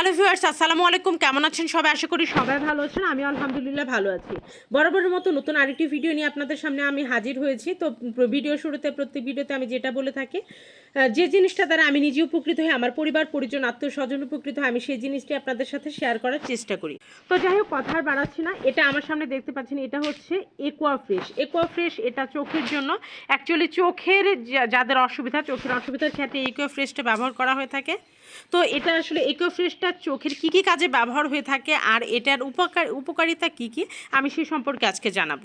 Hello viewers, আসসালামু আলাইকুম। কেমন আছেন সবাই? আশা করি সবাই ভালো আছেন। আমি আলহামদুলিল্লাহ ভালো আছি। বরাবরের মতো নতুন আরেকটি ভিডিও নিয়ে আপনাদের সামনে আমি হাজির হয়েছি। তো ভিডিও শুরুতে, প্রত্যেক ভিডিওতে আমি যেটা বলে থাকি যে জিনিসটা দ্বারা আমি নিজে উপকৃত হই, আমার পরিবার, পরিজন আত্মীয় স্বজন উপকৃত হয়, আমি সেই জিনিসটি আপনাদের সাথে শেয়ার করার চেষ্টা করি। তো যাই হোক, কথা আর বাড়াচ্ছি না। এটা আমার সামনে দেখতে পাচ্ছেন, এটা হচ্ছে একুয়া ফ্রেশ একুয়া ফ্রেশ এটা চোখের জন্য অ্যাকচুয়ালি চোখের যাদের অসুবিধা, চোখের অসুবিধার ক্ষেত্রে একুয়া ফ্রেশটা ব্যবহার করা হয়ে থাকে। তো এটা আসলে ফ্রেশটা চোখের কী কী কাজে ব্যবহার হয়ে থাকে আর এটার উপকার উপকারিতা কী কী, আমি সেই সম্পর্কে আজকে জানাব।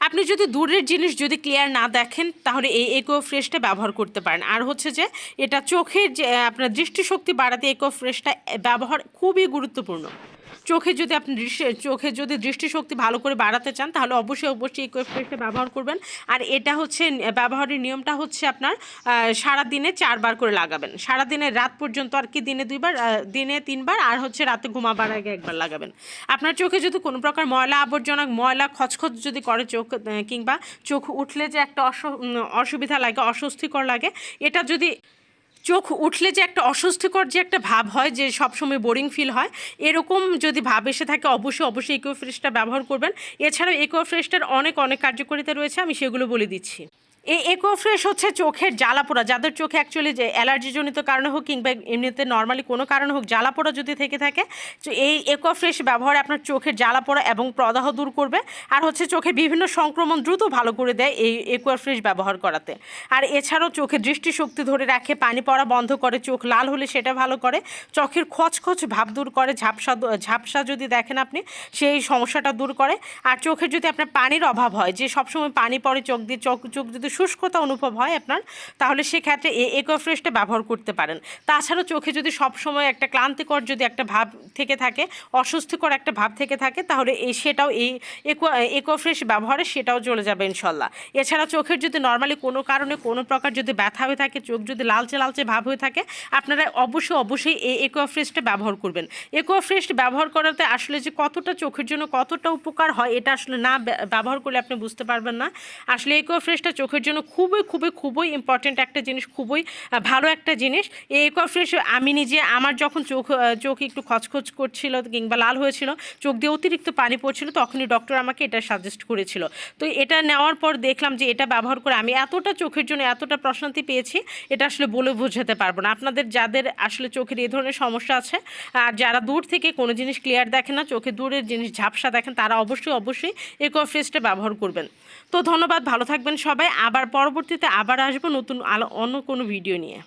আপনি যদি দূরের জিনিস যদি ক্লিয়ার না দেখেন, তাহলে এই একো ফ্রেশটা ব্যবহার করতে পারেন। আর হচ্ছে যে, এটা চোখের যে, আপনার দৃষ্টিশক্তি বাড়াতে একো ফ্রেশটা ব্যবহার খুবই গুরুত্বপূর্ণ। চোখে যদি আপনি চোখে যদি দৃষ্টিশক্তি ভালো করে বাড়াতে চান, তাহলে অবশ্যই অবশ্যই ইকো ফ্রেশটা ব্যবহার করবেন। আর এটা হচ্ছে, ব্যবহারের নিয়মটা হচ্ছে আপনার সারা দিনে চারবার করে লাগাবেন। সারা দিনে রাত পর্যন্ত আর কি, দিনে দুইবার দিনে তিনবার, আর হচ্ছে রাতে ঘুমাবার আগে একবার লাগাবেন। আপনার চোখে যদি কোনো প্রকার ময়লা আবর্জনা, ময়লা খচখচ যদি করে চোখ কিংবা চোখ উঠলে যে একটা অস অসুবিধা লাগে, অস্বস্তিকর লাগে, এটা যদি চোখ উঠলে যে একটা অস্বস্তিকর যে একটা ভাব হয়, যে সবসময় বোরিং ফিল হয়, এরকম যদি ভাব এসে থাকে, অবশ্যই অবশ্যই ইকোফ্রেশটা ব্যবহার করবেন। এছাড়াও ইকোফ্রেশটার অনেক অনেক কার্যকারিতা রয়েছে, আমি সেগুলো বলে দিচ্ছি। এই একো ফ্রেশ হচ্ছে চোখের জ্বালাপোড়া। যাদের চোখে অ্যাকচুয়ালি যে অ্যালার্জিজনিত কারণে হোক কিংবা এমনিতে নর্মালি কোনো কারণে হোক জ্বালাপোড়া যদি থেকে থাকে, তো এই একো ফ্রেশ ব্যবহারে আপনার চোখের জ্বালাপোড়া এবং প্রদাহ দূর করবে। আর হচ্ছে চোখে বিভিন্ন সংক্রমণ দ্রুত ভালো করে দেয় এই একোয়া ফ্রেশ ব্যবহার করাতে। আর এছাড়াও চোখের দৃষ্টিশক্তি ধরে রাখে, পানি পড়া বন্ধ করে, চোখ লাল হলে সেটা ভালো করে, চোখের খচখচ ভাব দূর করে, ঝাপসা ঝাপসা যদি দেখেন আপনি, সেই সমস্যাটা দূর করে। আর চোখের যদি আপনার পানির অভাব হয়, যে সবসময় পানি পড়ে, চোখ দিয়ে চোখ চোখ যদি শুষ্কতা অনুভব হয় আপনার, তাহলে সেক্ষেত্রে এই একো ফ্রেশটা ব্যবহার করতে পারেন। তাছাড়া চোখে যদি সবসময় একটা ক্লান্তিকর যদি একটা ভাব থেকে থাকে, অস্বস্তিকর একটা ভাব থেকে থাকে, তাহলে এই সেটাও এই একো একো ফ্রেশ ব্যবহারে সেটাও চলে যাবে ইনশাল্লাহ। এছাড়া চোখের যদি নর্মালি কোনো কারণে কোনো প্রকার যদি ব্যথা হয়ে থাকে, চোখ যদি লালচে লালচে ভাব হয়ে থাকে, আপনারা অবশ্যই অবশ্যই এই একোয়া ফ্রেশটা ব্যবহার করবেন। একোয়া ফ্রেশ ব্যবহার করাতে আসলে যে কতটা চোখের জন্য কতটা উপকার হয়, এটা আসলে না ব্যবহার করলে আপনি বুঝতে পারবেন না। আসলে একোয়া ফ্রেশটা চোখের জন্য খুবই খুবই খুবই ইম্পর্ট্যান্ট একটা জিনিস, খুবই ভালো একটা জিনিস। এই ফ্রেশ আমি নিজে, আমার যখন চোখ চোখ একটু খচখচ করছিল কিংবা লাল হয়েছিল, চোখ দিয়ে অতিরিক্ত পানি পড়ছিল, তখনই ডক্টর আমাকে এটা সাজেস্ট করেছিল। তো এটা নেওয়ার পর দেখলাম যে এটা ব্যবহার করে আমি এতটা চোখের জন্য এতটা প্রশান্তি পেয়েছি, এটা আসলে বলে বোঝাতে পারব না। আপনাদের যাদের আসলে চোখের এই ধরনের সমস্যা আছে, আর যারা দূর থেকে কোনো জিনিস ক্লিয়ার দেখেন না চোখে দূরের জিনিস ঝাপসা দেখেন, তারা অবশ্যই অবশ্যই ফ্রেশটা ব্যবহার করবেন। তো ধন্যবাদ, ভালো থাকবেন সবাই। আবার পরবর্তীতে আবার আসব নতুন আলো অন্য কোনো ভিডিও নিয়ে।